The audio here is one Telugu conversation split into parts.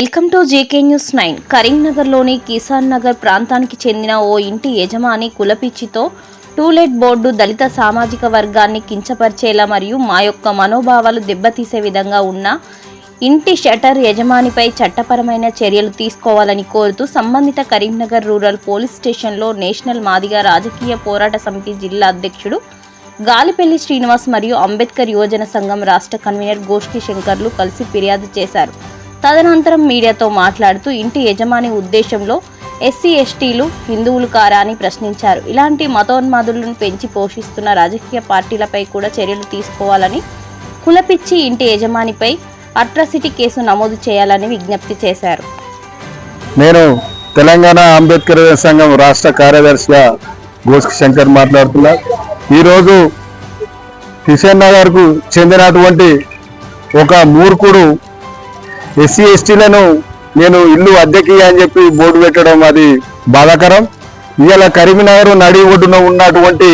Welcome to JK news nine. కరీంనగర్లోని కిసాన్ నగర్ ప్రాంతానికి చెందిన ఓ ఇంటి యజమాని కులపిచ్చితో టూలెట్ బోర్డు దళిత సామాజిక వర్గాన్ని కించపరిచేలా మరియు మా యొక్క మనోభావాలు దెబ్బతీసే విధంగా ఉన్న ఇంటి షటర్ యజమానిపై చట్టపరమైన చర్యలు తీసుకోవాలని కోరుతూ సంబంధిత కరీంనగర్ రూరల్ పోలీస్ స్టేషన్లో నేషనల్ మాదిగా రాజకీయ పోరాట సమితి జిల్లా అధ్యక్షుడు గాలిపల్లి శ్రీనివాస్ మరియు అంబేద్కర్ యువజన సంఘం రాష్ట్ర కన్వీనర్ గోష్ఠి శంకర్లు కలిసి ఫిర్యాదు చేశారు. తదనంతరం మీడియాతో మాట్లాడుతూ ఇంటి యజమాని ఉద్దేశంలో ఎస్సీ ఎస్టీలు హిందువులు కారా అని ప్రశ్నించారు. ఇలాంటి మతోన్మాదులను పెంచి పోషిస్తున్న రాజకీయ పార్టీలపై కూడా చర్యలు తీసుకోవాలని కులపిచ్చి ఇంటి యజమానిపై అట్రాసిటీ కేసు నమోదు చేయాలని విజ్ఞప్తి చేశారు. నేను తెలంగాణ అంబేద్కర్ సంఘం రాష్ట్ర కార్యదర్శిగా గోస్కి శంకర్ మాట్లాడుతున్నా. ఈరోజు కిషన్ నగర్కు చెందినటువంటి ఒక మూర్ఖుడు ఎస్సీ ఎస్టీలను నేను ఇల్లు అద్దెకి అని చెప్పి బోర్డు పెట్టడం అది బాధాకరం. ఇవాళ కరీంనగర్ నడి ఒడ్డున ఉన్నటువంటి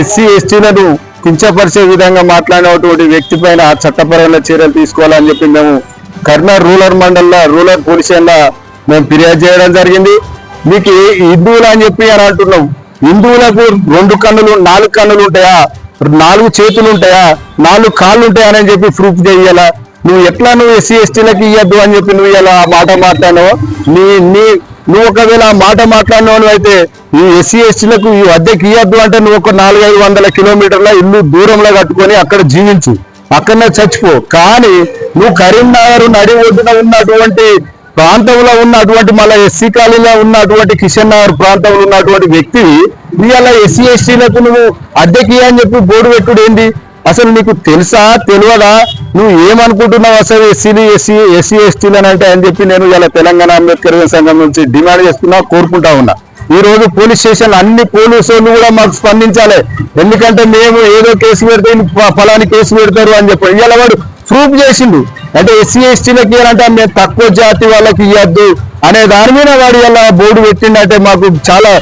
ఎస్సీ ఎస్టీలను కించపరిచే విధంగా మాట్లాడినటువంటి వ్యక్తి పైన చట్టపరమైన చర్యలు తీసుకోవాలని చెప్పి మేము కరీంనగర్ రూరల్ మండల్లో రూరల్ పోలీస్ మేము ఫిర్యాదు చేయడం జరిగింది. మీకు హిందువులు అని చెప్పి అని అంటున్నాం. హిందువులకు రెండు కన్నులు నాలుగు కన్నులు ఉంటాయా? నాలుగు చేతులు ఉంటాయా? నాలుగు కాళ్ళు ఉంటాయా అని చెప్పి ప్రూఫ్ చేయాలా నువ్వు ఎట్లా నువ్వు ఎస్సీ ఎస్టీలకు ఇవ్వద్దు అని చెప్పి నువ్వు ఇలా మాట మాట్లాడినావు? నీ నీ నువ్వు ఒకవేళ ఆ మాట మాట్లాడినావు అయితే ఈ ఎస్సీ ఎస్టీలకు ఈ అద్దెకి ఇవ్వద్దు అంటే నువ్వు ఒక నాలుగైదు వందల కిలోమీటర్ల ఇల్లు దూరంలో కట్టుకొని అక్కడ జీవించు. అక్కడనే చచ్చిపో. కానీ నువ్వు కరీంనగర్ నడి ఒడ్డున ఉన్నటువంటి ప్రాంతంలో ఉన్నటువంటి మళ్ళీ ఎస్సీ కాలనీలో ఉన్నటువంటి కిషన్ నగర్ ప్రాంతంలో ఉన్నటువంటి వ్యక్తివి ఇవాళ ఎస్సీ ఎస్టీలకు నువ్వు అద్దెకి అని చెప్పి బోర్డు పెట్టుడు ఏంది? అసలు నీకు తెలుసా? తెలియదా? నువ్వు ఏమనుకుంటున్నావు అసలు ఎస్సీలు ఎస్సీ ఎస్సీ ఎస్టీలు అని అంటే అని చెప్పి నేను ఇలా తెలంగాణ అంబేద్కర్ సంఘం నుంచి డిమాండ్ చేస్తున్నా కోరుకుంటా ఉన్నా. ఈ రోజు పోలీస్ స్టేషన్ అన్ని పోలీసులు కూడా మాకు స్పందించాలి. ఎందుకంటే మేము ఏదో కేసు పెడితే ఫలాని కేసు పెడతారు అని చెప్పి. ఇవాళ వాడు ప్రూఫ్ చేసిండు. అంటే ఎస్సీ ఎస్టీలకి ఇవ్వాలంటే మేము తక్కువ జాతి వాళ్ళకి ఇవ్వద్దు అనే దాని మీద వాడు ఇలా బోర్డు పెట్టిండంటే మాకు చాలా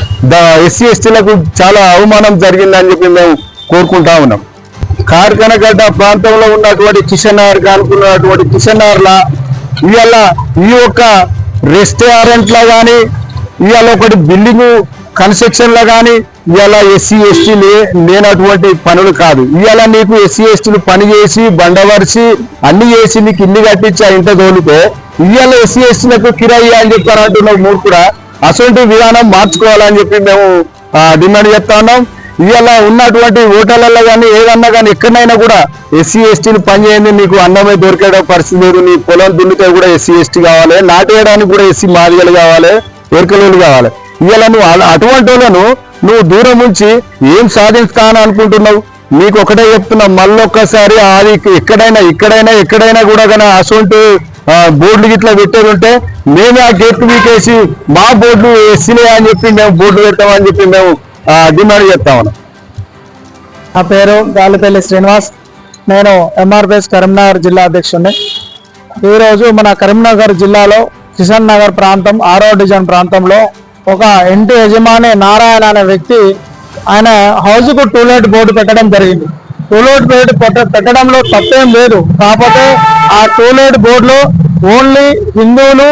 ఎస్సీ ఎస్టీలకు చాలా అవమానం జరిగిందని చెప్పి మేము కోరుకుంటా ఉన్నాం. కార్కనగడ్డ ప్రాంతంలో ఉన్నటువంటి కిషన్ఆర్ అనుకున్నటువంటి కిషన్ ఇవాళ ఈ యొక్క రెస్టారెంట్లో కానీ ఇవాళ ఒకటి బిల్డింగ్ కన్స్ట్రక్షన్లో కానీ ఇవాళ ఎస్సీ ఎస్టీ లేనటువంటి పనులు కాదు. ఇవాళ నీకు ఎస్సీ ఎస్టీలు పని చేసి బండవరిసి అన్ని చేసి నీకు ఇల్లు కట్టించి ఆ ఇంట తోలితే ఇవాళ ఎస్సీ ఎస్టీలకు కిరాయి అని చెప్పారు అంటున్నావు మూడు కూడా అటువంటి విధానం మార్చుకోవాలని చెప్పి మేము డిమాండ్ చేస్తా ఉన్నాం. ఇవాళ ఉన్నటువంటి హోటళ్ళలో కానీ ఏదన్నా కానీ ఎక్కడైనా కూడా ఎస్సీ ఎస్టీలు పనిచేయండి నీకు అన్నమే దొరికే పరిస్థితి లేదు నీ పొలం దున్నితే కూడా ఎస్సీ ఎస్టీ కావాలి నాటేయడానికి కూడా ఎస్సీ మాదిగలు కావాలి ఎరకలోళ్ళు కావాలి. ఇవాళ నువ్వు అటువంటి వాళ్ళను నువ్వు దూరం ఉంచి ఏం సాధిస్తా అనుకుంటున్నావు? నీకు ఒకటే చెప్తున్నా మళ్ళొక్కసారి అది ఎక్కడైనా ఎక్కడైనా ఎక్కడైనా కూడా కానీ అసొంటి బోర్డులు గిట్లా పెట్టేది ఉంటే మేమే ఆ గేట్ మీకేసి మా బోర్డులు ఎస్సీలే అని చెప్పి మేము బోర్డు పెడతామని చెప్పి మేము డిమాండ్ చేస్తా ఉన్నాం. నా పేరు గాలిపల్లి శ్రీనివాస్. నేను ఎంఆర్పిఎస్ కరీంనగర్ జిల్లా అధ్యక్షుడిని. ఈరోజు మన కరీంనగర్ జిల్లాలో కిషన్ నగర్ ప్రాంతం ఆరో డివిజన్ ప్రాంతంలో ఒక ఇంటి యజమాని నారాయణ అనే వ్యక్తి ఆయన హౌస్కు టూలెట్ బోర్డు పెట్టడం జరిగింది. టూలెట్ బోర్డు పెట్టడంలో తప్పేం లేదు. కాకపోతే ఆ టూలెట్ బోర్డులో ఓన్లీ హిందువులు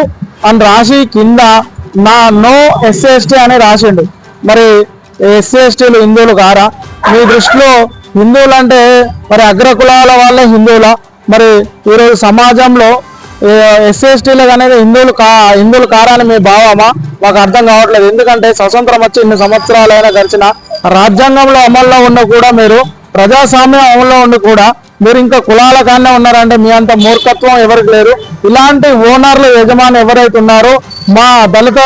అని రాసి కింద నా నో ఎస్ఎస్టీ అని రాసిండు. మరి ఎస్సీ ఎస్టీలు హిందువులు కారా? మీ దృష్టిలో హిందువులు అంటే మరి అగ్రకులాల వాళ్ళే హిందువులా? మరి ఈరోజు సమాజంలో ఎస్సీ ఎస్టీలకు అనేది హిందువులు కా హిందువులు కారని మీ భావమా? మాకు అర్థం కావట్లేదు. ఎందుకంటే స్వతంత్రం వచ్చి ఇన్ని సంవత్సరాలైనా గడిచిన రాజ్యాంగంలో అమల్లో ఉన్న కూడా మీరు ప్రజాస్వామ్యం అమల్లో ఉండి కూడా మీరు ఇంకా కులాల కానే ఉన్నారంటే మీ అంత మూర్ఖత్వం ఎవరికి లేరు ఇలాంటి ఓనర్లు యజమాని ఎవరైతే ఉన్నారో మా దళిత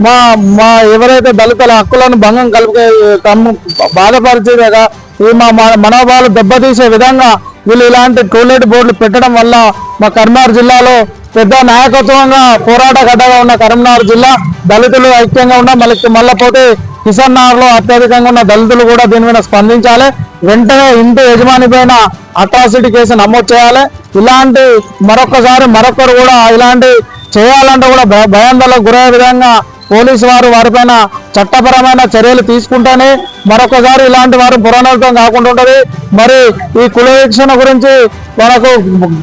మా మా ఎవరైతే దళితుల హక్కులను భంగం కలిపే కమ్ము బాధపరిచేదిగా ఈ మా మనోభావాలు దెబ్బతీసే విధంగా వీళ్ళు ఇలాంటి టోయిలెట్ బోర్డులు పెట్టడం వల్ల మా కరీంనగర్ జిల్లాలో పెద్ద నాయకత్వంగా పోరాట గడ్డగా ఉన్న కరీంనగర్ జిల్లా దళితులు ఐక్యంగా ఉన్న మళ్ళీ మళ్ళీ పోతే కిసాన్ నగర్లో అత్యధికంగా ఉన్న దళితులు కూడా దీని మీద స్పందించాలి. వెంటనే ఇంటి యజమాని పైన అట్రాసిటీ కేసు నమోదు చేయాలి. ఇలాంటి మరొకసారి మరొకరు కూడా ఇలాంటి చేయాలంటే కూడా భయ- భయాందోళనకు గురయ్యే విధంగా పోలీసు వారు వారిపైన చట్టపరమైన చర్యలు తీసుకుంటేనే మరొకసారి ఇలాంటి వారు పునరావృతం కాకుండా ఉంటది. మరి ఈ కుల వీక్షణ గురించి మనకు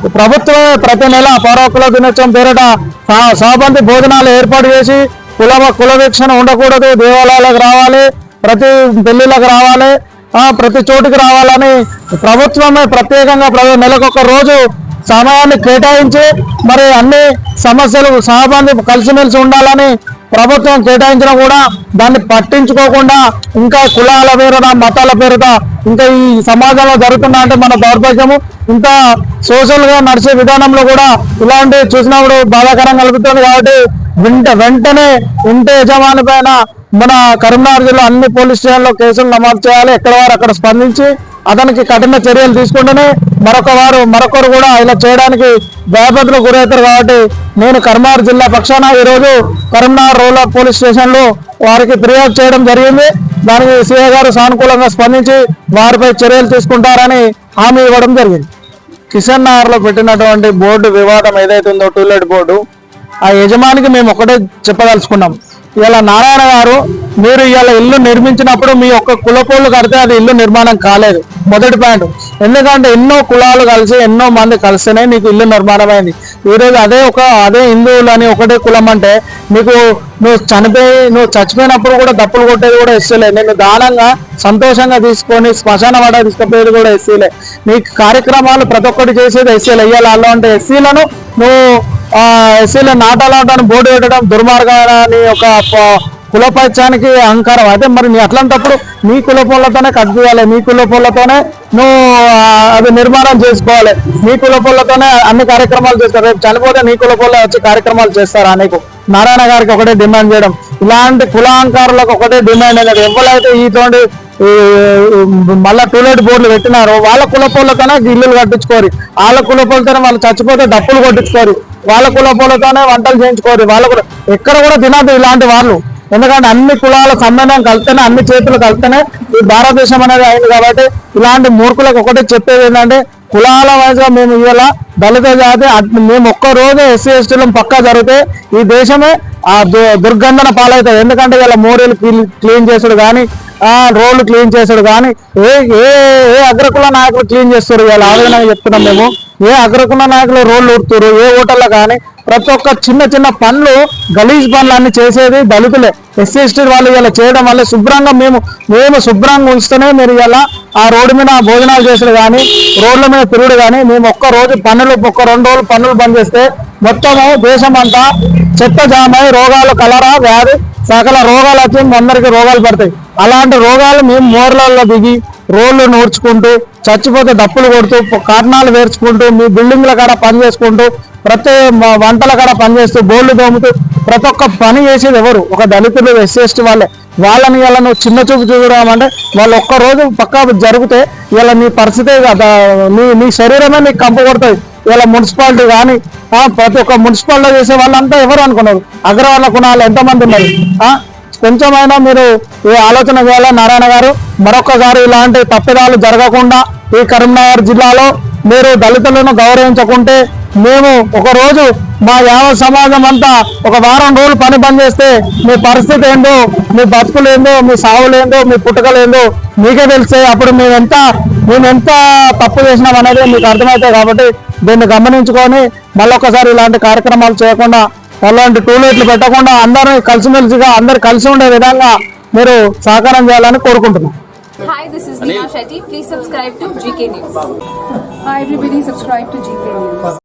ప్రభుత్వమే ప్రతి నెల పౌర దినోత్సవం పేరిట సా- సహబంధి భోజనాలు ఏర్పాటు చేసి కుల కులవీక్షణ ఉండకూడదు. దేవాలయాలకు రావాలి ప్రతి పెళ్ళిళ్ళకు రావాలి ప్రతి చోటుకి రావాలని ప్రభుత్వమే ప్రత్యేకంగా ప్ర- నెలకొక రోజు సమయాన్ని కేటాయించి మరి అన్ని సమస్యలు సహబంధి కలిసిమెలిసి ఉండాలని ప్రభుత్వం కేటాయించినా కూడా దాన్ని పట్టించుకోకుండా ఇంకా కులాల పేరున మతాల పేరుట ఇంకా ఈ సమాజంలో జరుగుతున్నా అంటే మన దౌర్భాగ్యము. ఇంకా సోషల్గా నడిచే విధానంలో కూడా ఇలాంటి చూసినప్పుడు బాధాకరం కలుగుతుంది కాబట్టి వెంట వెంటనే ఇంటి యజమాని పైన మన కరీంనగర్ జిల్లా అన్ని పోలీస్ స్టేషన్లో కేసులు నమోదు చేయాలి. ఎక్కడ వారు అక్కడ స్పందించి అతనికి కఠిన చర్యలు తీసుకుంటూనే మరొక వారు మరొకరు కూడా ఇలా చేయడానికి భయభద్రకు గురవుతారు కాబట్టి నేను కరీంనగర్ జిల్లా పక్షాన ఈరోజు కరీంనగర్ రూరల్ పోలీస్ స్టేషన్లో వారికి ఫిర్యాదు చేయడం జరిగింది. దానికి సీఏ గారు సానుకూలంగా స్పందించి వారిపై చర్యలు తీసుకుంటారని హామీ ఇవ్వడం జరిగింది. కిషన్ నగర్లో పెట్టినటువంటి బోర్డు వివాదం ఏదైతే ఉందో టూలెట్ బోర్డు ఆ యజమానికి మేము ఒకటే చెప్పదలుచుకున్నాం. ఇలా నారాయణ గారు మీరు ఇవాళ ఇల్లు నిర్మించినప్పుడు మీ యొక్క కులపోళ్ళు కడితే అది ఇల్లు నిర్మాణం కాలేదు. మొదటి పాయింట్. ఎందుకంటే ఎన్నో కులాలు కలిసి ఎన్నో మంది కలిస్తేనే నీకు ఇల్లు నిర్మాణం అయింది ఈరోజు అదే ఒక అదే హిందువులు అని ఒకటే కులం అంటే నీకు నువ్వు చనిపోయి నువ్వు చచ్చిపోయినప్పుడు కూడా దప్పులు కొట్టేది కూడా ఇస్తలే. నేను దానంగా సంతోషంగా తీసుకొని శ్మశాన వాడ తీసుకుపోయేది కూడా ఎస్సీలే నీ కార్యక్రమాలు ప్రతి ఒక్కటి చేసేది ఎస్సీలు వెయ్యాలి అలా అంటే ఎస్సీలను నువ్వు ఎస్సీలో నాటాలంటాను బోర్డు పెట్టడం దుర్మార్గాన్ని ఒక ప- కులపత్యానికి అహంకారం. అయితే మరి నీ అట్లాంటప్పుడు నీ కులపోళ్ళతోనే కట్టుకోవాలి నీ కులపోళ్ళతోనే నువ్వు అది నిర్మాణం చేసుకోవాలి. నీ కులపోళ్ళతోనే అన్ని కార్యక్రమాలు చేస్తారు. రేపు చనిపోతే నీ కులపోళ్ళ వచ్చి కార్యక్రమాలు చేస్తారా నీకు? నారాయణ గారికి ఒకటే డిమాండ్ చేయడం. ఇలాంటి కులాంకారులకు ఒకటే డిమాండ్ అనేది. ఎవరైతే ఇటువంటి ఈ మళ్ళా టూలెట్ బోర్డులు పెట్టినారో వాళ్ళ కులపోళ్ళతోనే ఇల్లులు కట్టించుకోరు. వాళ్ళ కులపోళ్ళతోనే వాళ్ళు చచ్చిపోతే డప్పులు కొట్టించుకోరు. వాళ్ళ కుల పూలతోనే వంటలు చేయించుకోరు. వాళ్ళ కూడా ఎక్కడ కూడా తినద్దు ఇలాంటి వాళ్ళు. ఎందుకంటే అన్ని కులాల సమ్మేళనం కలిస్తేనే అన్ని చేతులు కలిస్తేనే ఈ భారతదేశం అనేది అయింది కాబట్టి ఇలాంటి మూర్ఖులకు ఒకటి చెప్పేది ఏంటంటే కులాల వైజ్గా మేము ఇవాళ దళిత జాతి మేము ఒక్క రోజు ఎస్సీ ఎస్టీలు పక్కా జరిగితే ఈ దేశమే ఆ దు- దుర్గంధన పాలవుతుంది. ఎందుకంటే ఇలా మోరీలు క్లీన్ చేసుడు కానీ రోడ్లు క్లీన్ చేశాడు కానీ ఏ ఏ ఏ అగ్రకుల నాయకులు క్లీన్ చేస్తారు ఇలా ఆవేదన చెప్తున్నాం మేము. ఏ అగ్రకుల నాయకులు రోడ్లు ఉడుతురు ఏ హోటల్లో కానీ ప్రతి ఒక్క చిన్న చిన్న పనులు గలీజ్ పనులు అన్ని చేసేది దళితులే. ఎస్సీ ఎస్టీ వాళ్ళు ఇలా చేయడం వల్ల శుభ్రంగా మేము మేము శుభ్రంగా ఉంచితేనే మీరు ఇలా ఆ రోడ్డు మీద భోజనాలు చేసిన కానీ రోడ్ల మీద తిరుగుడు కానీ మేము ఒక్క రోజు పనులు ఒక్క రెండు రోజులు పనులు బంద్ చేస్తే మొత్తము దేశం అంతా చెత్త జామై రోగాలు కలరా వ్యాధి సకల రోగాలు వచ్చి అందరికీ రోగాలు పడతాయి. అలాంటి రోగాలు మేము మోర్లలో దిగి రోడ్లు నూర్చుకుంటూ చచ్చిపోతే డప్పులు కొడుతూ కారణాలు వేర్చుకుంటూ మీ బిల్డింగ్ల కాడ పని చేసుకుంటూ ప్రతి వంటల కాడ పని చేస్తూ బోర్లు దోముతూ ప్రతి ఒక్క పని చేసేది ఎవరు? ఒక దళితులు ఎస్సీ ఎస్టీ వాళ్ళే. వాళ్ళని ఇలా నువ్వు చిన్న చూపు చూడడం అంటే వాళ్ళు ఒక్క రోజు పక్కా జరిగితే ఇలా నీ పరిస్థితే కదా నీ నీ శరీరమే నీకు కంపు కొడుతుంది. ఇలా మున్సిపాలిటీ కానీ ప్రతి ఒక్క మున్సిపాలిటీ చేసే వాళ్ళంతా ఎవరు అనుకున్నారు? అగ్రవర్ణ కుణాలు ఎంతమంది ఉన్నారు? కొంచెమైనా మీరు ఈ ఆలోచన చేయాలి? నారాయణ గారు మరొకసారి ఇలాంటి తప్పిదాలు జరగకుండా ఈ కరీంనగర్ జిల్లాలో మీరు దళితులను గౌరవించకుంటే మేము ఒకరోజు మా యావ సమాజం అంతా ఒక వారం రోజులు పని బంద్ చేస్తే మీ పరిస్థితి ఏందో మీ బతుకులేందో మీ సావులేందో మీ పుట్టుకలేందో మీకే తెలిసే. అప్పుడు మేమెంత మేము ఎంత తప్పు చేసినాం అనేది మీకు అర్థమవుతాయి కాబట్టి దీన్ని గమనించుకొని మళ్ళొకసారి ఇలాంటి కార్యక్రమాలు చేయకుండా అలాంటి టూలెట్లు పెట్టకుండా అందరూ కలిసిమెలిసిగా అందరు కలిసి ఉండే విధంగా మీరు సహకారం చేయాలని కోరుకుంటున్నాం Hi, this is Neha Shetty. Please subscribe to GK News. Hi everybody, subscribe to GK News.